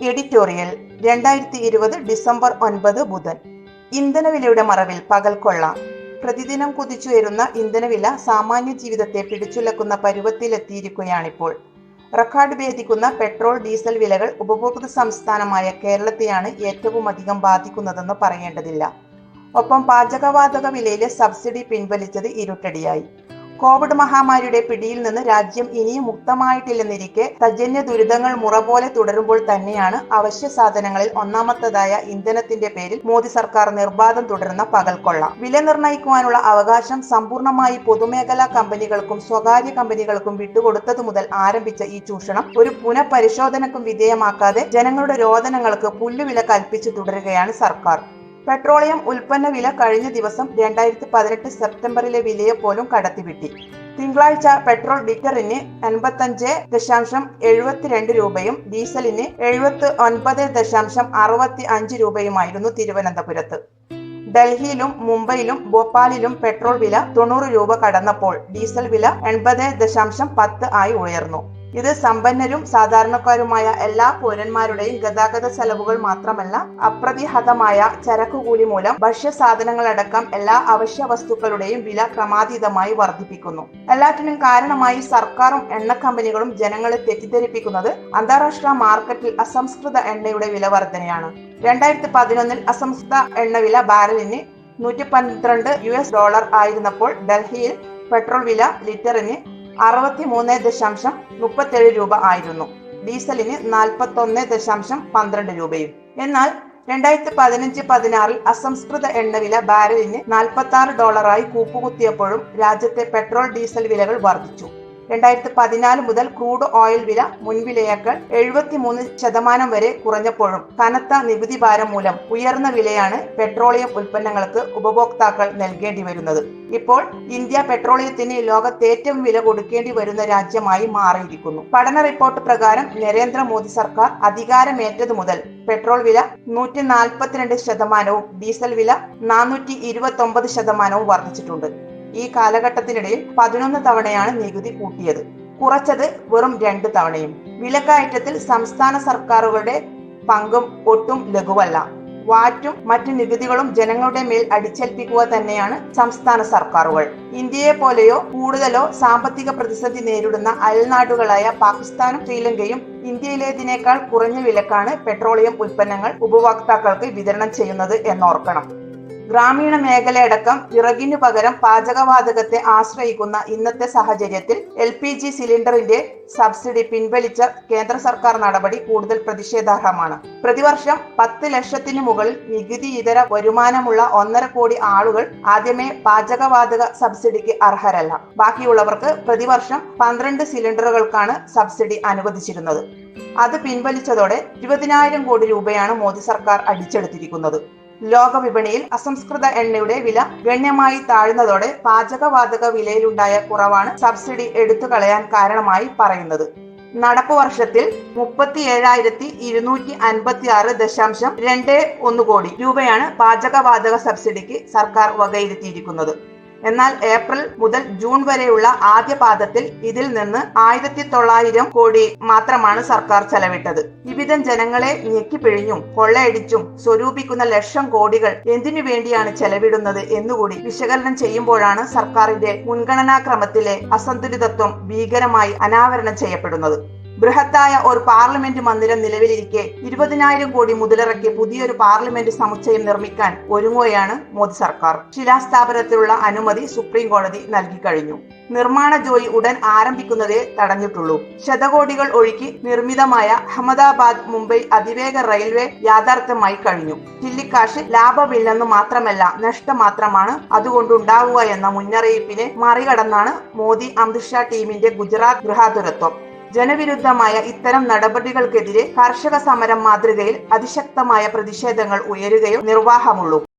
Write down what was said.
Editorial രണ്ടായിരത്തി ഇരുപത് December ഒൻപത് ബുധൻ. ഇന്ധനവിലയുടെ മറവിൽ പകൽക്കൊള്ള പ്രതിദിനം കുതിച്ചുയരുന്ന ഇന്ധനവില സാമാന്യ ജീവിതത്തെ പിടിച്ചുലക്കുന്ന പരുവത്തിലെത്തിയിരിക്കുകയാണിപ്പോൾ. റെക്കോർഡ് ഭേദിക്കുന്ന പെട്രോൾ ഡീസൽ വിലകൾ ഉപഭോക്തൃ സംസ്ഥാനമായ കേരളത്തെയാണ് ഏറ്റവും അധികം ബാധിക്കുന്നതെന്ന് പറയേണ്ടതില്ല. ഒപ്പം പാചകവാതക വിലയിലെ സബ്സിഡി പിൻവലിച്ചത് ഇരുട്ടടിയായി. കോവിഡ് മഹാമാരിയുടെ പിടിയിൽ നിന്ന് രാജ്യം ഇനിയും മുക്തമായിട്ടില്ലെന്നിരിക്കെ തജന്യ ദുരിതങ്ങൾ മുറ പോലെ തുടരുമ്പോൾ തന്നെയാണ് അവശ്യ സാധനങ്ങളിൽ ഒന്നാമത്തതായ ഇന്ധനത്തിന്റെ പേരിൽ മോദി സർക്കാർ നിർബാധം തുടരുന്ന പകൽക്കൊള്ള. വില നിർണയിക്കുവാനുള്ള അവകാശം സമ്പൂർണമായി പൊതുമേഖലാ കമ്പനികൾക്കും സ്വകാര്യ കമ്പനികൾക്കും വിട്ടുകൊടുത്തതു മുതൽ ആരംഭിച്ച ഈ ചൂഷണം ഒരു പുനഃപരിശോധനക്കും വിധേയമാക്കാതെ ജനങ്ങളുടെ രോദനങ്ങൾക്ക് പുല്ലുവില കൽപ്പിച്ചു തുടരുകയാണ് സർക്കാർ. പെട്രോളിയം ഉൽപ്പന്ന വില കഴിഞ്ഞ ദിവസം രണ്ടായിരത്തി പതിനെട്ട് സെപ്റ്റംബറിലെ വിലയെ പോലും കടത്തിവിട്ടി. തിങ്കളാഴ്ച പെട്രോൾ ലിറ്ററിന് എൺപത്തഞ്ച് ദശാംശം എഴുപത്തിരണ്ട് രൂപയും ഡീസലിന് എഴുപത്തി ഒൻപത് ദശാംശം അറുപത്തി അഞ്ച് രൂപയുമായിരുന്നു തിരുവനന്തപുരത്ത്. ഡൽഹിയിലും മുംബൈയിലും ഭോപ്പാലിലും പെട്രോൾ വില തൊണ്ണൂറ് രൂപ കടന്നപ്പോൾ ഡീസൽ വില എൺപത് ദശാംശം പത്ത് ആയി ഉയർന്നു. ഇത് സമ്പന്നരും സാധാരണക്കാരുമായ എല്ലാ പൗരന്മാരുടെയും ഗതാഗത ചെലവുകൾ മാത്രമല്ല അപ്രതിഹതമായ ചരക്കുകൂലി മൂലം ഭക്ഷ്യസാധനങ്ങളടക്കം എല്ലാ അവശ്യ വസ്തുക്കളുടെയും വില ക്രമാതീതമായി വർദ്ധിപ്പിക്കുന്നു. എല്ലാറ്റിനും കാരണമായി സർക്കാരും എണ്ണ കമ്പനികളും ജനങ്ങളെ തെറ്റിദ്ധരിപ്പിക്കുന്നത് അന്താരാഷ്ട്ര മാർക്കറ്റിൽ അസംസ്കൃത എണ്ണയുടെ വില വർധനയാണ്. രണ്ടായിരത്തി പതിനൊന്നിൽ അസംസ്കൃത എണ്ണവില ബാരലിന് നൂറ്റി പന്ത്രണ്ട് യു എസ് ഡോളർ ആയിരുന്നപ്പോൾ ഡൽഹിയിൽ പെട്രോൾ വില ലിറ്ററിന് അറുപത്തി മൂന്ന് ദശാംശം മുപ്പത്തേഴ് രൂപ ആയിരുന്നു. ഡീസലിന് നാൽപ്പത്തി ഒന്ന് ദശാംശം പന്ത്രണ്ട് രൂപയും. എന്നാൽ രണ്ടായിരത്തി പതിനഞ്ച് പതിനാറിൽ അസംസ്കൃത എണ്ണവില ബാരലിന് നാൽപ്പത്തി ആറ് ഡോളറായി കൂപ്പുകുത്തിയപ്പോഴും രാജ്യത്തെ പെട്രോൾ ഡീസൽ വിലകൾ വർദ്ധിച്ചു. രണ്ടായിരത്തി പതിനാല് മുതൽ ക്രൂഡ് ഓയിൽ വില മുൻവിലയേക്കാൾ എഴുപത്തിമൂന്ന് ശതമാനം വരെ കുറഞ്ഞപ്പോഴും കനത്ത നികുതി ഭാരം മൂലം ഉയർന്ന വിലയാണ് പെട്രോളിയം ഉൽപ്പന്നങ്ങൾക്ക് ഉപഭോക്താക്കൾ നൽകേണ്ടി വരുന്നത്. ഇപ്പോൾ ഇന്ത്യ പെട്രോളിയത്തിന് ലോകത്ത് ഏറ്റവും വില കൊടുക്കേണ്ടി വരുന്ന രാജ്യമായി മാറിയിരിക്കുന്നു. പഠന റിപ്പോർട്ട് പ്രകാരം നരേന്ദ്രമോദി സർക്കാർ അധികാരമേറ്റതു മുതൽ പെട്രോൾ വില നൂറ്റി നാൽപ്പത്തിരണ്ട് ശതമാനവും ഡീസൽ വില നാനൂറ്റി ഇരുപത്തി ഒമ്പത് ശതമാനവും വർദ്ധിച്ചിട്ടുണ്ട്. ഈ കാലഘട്ടത്തിനിടയിൽ പതിനൊന്ന് തവണയാണ് നികുതി കൂട്ടിയത്. കുറച്ചത് വെറും രണ്ട് തവണയും. വിലക്കയറ്റത്തിൽ സംസ്ഥാന സർക്കാരുകളുടെ പങ്കും ഒട്ടും ലഘുവല്ല. വാറ്റും മറ്റു നികുതികളും ജനങ്ങളുടെ മേൽ അടിച്ചേൽപ്പിക്കുക തന്നെയാണ് സംസ്ഥാന സർക്കാരുകൾ. ഇന്ത്യയെ പോലെയോ കൂടുതലോ സാമ്പത്തിക പ്രതിസന്ധി നേരിടുന്ന അയൽനാടുകളായ പാകിസ്ഥാനും ശ്രീലങ്കയും ഇന്ത്യയിലേതിനേക്കാൾ കുറഞ്ഞ വിലക്കാണ് പെട്രോളിയം ഉൽപ്പന്നങ്ങൾ ഉപഭോക്താക്കൾക്ക് വിതരണം ചെയ്യുന്നത് എന്നോർക്കണം. ഗ്രാമീണ മേഖലയടക്കം വിറകിനു പകരം പാചകവാതകത്തെ ആശ്രയിക്കുന്ന ഇന്നത്തെ സാഹചര്യത്തിൽ എൽ പി ജി സിലിണ്ടറിന്റെ സബ്സിഡി പിൻവലിച്ച കേന്ദ്ര സർക്കാർ നടപടി കൂടുതൽ പ്രതിഷേധാർഹമാണ്. പ്രതിവർഷം പത്ത് ലക്ഷത്തിനു മുകളിൽ നികുതി ഇതര വരുമാനമുള്ള ഒന്നര കോടി ആളുകൾ ആദ്യമേ പാചകവാതക സബ്സിഡിക്ക് അർഹരല്ല. ബാക്കിയുള്ളവർക്ക് പ്രതിവർഷം പന്ത്രണ്ട് സിലിണ്ടറുകൾക്കാണ് സബ്സിഡി അനുവദിച്ചിരുന്നത്. അത് പിൻവലിച്ചതോടെ ഇരുപതിനായിരം കോടി രൂപയാണ് മോദി സർക്കാർ അടിച്ചെടുത്തിരിക്കുന്നത്. ലോക വിപണിയിൽ അസംസ്കൃത എണ്ണയുടെ വില ഗണ്യമായി താഴ്ന്നതോടെ പാചകവാതക വിലയിലുണ്ടായ കുറവാണ് സബ്സിഡി എടുത്തു കളയാൻ കാരണമായി പറയുന്നത്. നടപ്പ് വർഷത്തിൽ മുപ്പത്തി ഏഴായിരത്തി ഇരുന്നൂറ്റി അൻപത്തി ആറ് ദശാംശം രണ്ട് ഒന്ന് കോടി രൂപയാണ് പാചകവാതക സബ്സിഡിക്ക് സർക്കാർ വകയിരുത്തിയിരിക്കുന്നത്. എന്നാൽ ഏപ്രിൽ മുതൽ ജൂൺ വരെയുള്ള ആദ്യ പാദത്തിൽ ഇതിൽ നിന്ന് ആയിരത്തി തൊള്ളായിരം കോടി മാത്രമാണ് സർക്കാർ ചെലവിട്ടത്. വിവിധം ജനങ്ങളെ ഞെക്കിപ്പിഴിഞ്ഞും കൊള്ളയടിച്ചും സ്വരൂപിക്കുന്ന ലക്ഷം കോടികൾ എന്തിനു വേണ്ടിയാണ് ചെലവിടുന്നത് എന്നുകൂടി വിശകലനം ചെയ്യുമ്പോഴാണ് സർക്കാരിന്റെ മുൻഗണനാക്രമത്തിലെ അസന്തുലിതത്വം ഭീകരമായി അനാവരണം ചെയ്യപ്പെടുന്നത്. ബൃഹത്തായ ഒരു പാർലമെന്റ് മന്ദിരം നിലവിലിരിക്കെ ഇരുപതിനായിരം കോടി മുതലിറക്കി പുതിയൊരു പാർലമെന്റ് സമുച്ചയം നിർമ്മിക്കാൻ ഒരുങ്ങുകയാണ് മോദി സർക്കാർ. ശിലാസ്ഥാപനത്തിലുള്ള അനുമതി സുപ്രീം കോടതി നൽകി കഴിഞ്ഞു. നിർമ്മാണ ജോലി ഉടൻ ആരംഭിക്കുന്നതേ തടഞ്ഞിട്ടുള്ളൂ. ശതകോടികൾ ഒഴുക്കി നിർമ്മിതമായ അഹമ്മദാബാദ് മുംബൈ അതിവേഗ റെയിൽവേ യാഥാർത്ഥ്യമായി കഴിഞ്ഞു. ചില്ലിക്കാശ് ലാഭമില്ലെന്ന് മാത്രമല്ല നഷ്ടം മാത്രമാണ് അതുകൊണ്ടുണ്ടാവുക എന്ന മുന്നറിയിപ്പിനെ മറികടന്നാണ് മോദി അമിത്ഷാ ടീമിന്റെ ഗുജറാത്ത് ഗൃഹാതുരത്വം. ജനവിരുദ്ധമായ ഇത്തരം നടപടികൾക്കെതിരെ കർഷക സമരം മാതൃകയിൽ അതിശക്തമായ പ്രതിഷേധങ്ങൾ ഉയരുകയും നിർവാഹമുള്ളൂ.